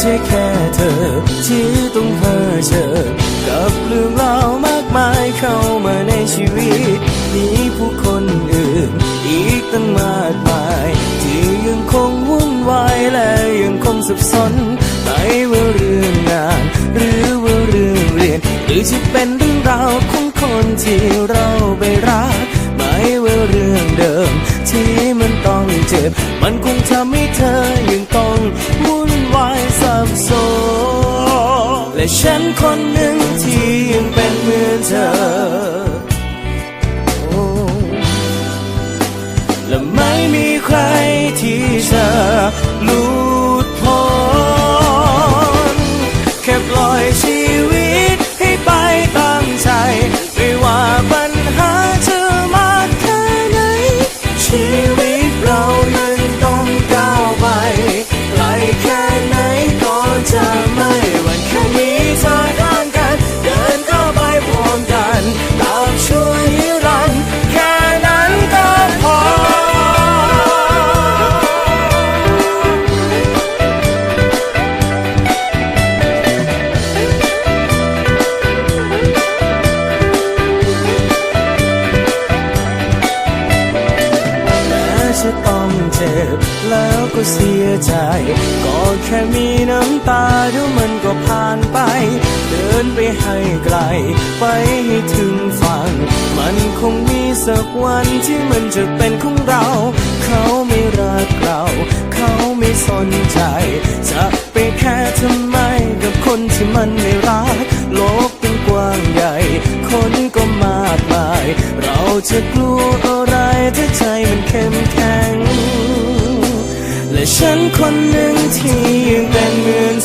แค่เธอ ที่ต้องเผชิญกับเรื่องราวมากมายเข้ามาในชีวิต มีผู้คนอื่น อีกตั้งมากมาย ที่ยังคงวุ่นวายและยังคงสับสนไม่ว่าเรื่องงาน หรือว่าเรื่องเรียนหรือจะเป็นเรื่องราวของคนที่เราไปรักไม่ว่าเรื่องเดิม ที่มันต้องเจ็บ มันคงทำให้เธอยังต้อง และฉันคนหนึ่งที่ยังเป็นเหมือนเธอ บ แล้วก็เสียใจ ก็แค่มีน้ำตาเดี๋ยวมันก็ผ่านไป เดินไปให้ไกล ไปให้ถึงฝั่ง มันคงมีสักวันที่มันจะเป็นของเรา เขาไม่รักเรา เขาไม่สนใจ จะไปแค่ทำไมกับคนที่มันไม่รัก โลกเป็นกว้างใหญ่ คนก็มากมาย เราจะกลัวอะไรถ้าใจมันเข้มแข็ง และฉันคนหนึ่งที่ยังเป็นเหมือน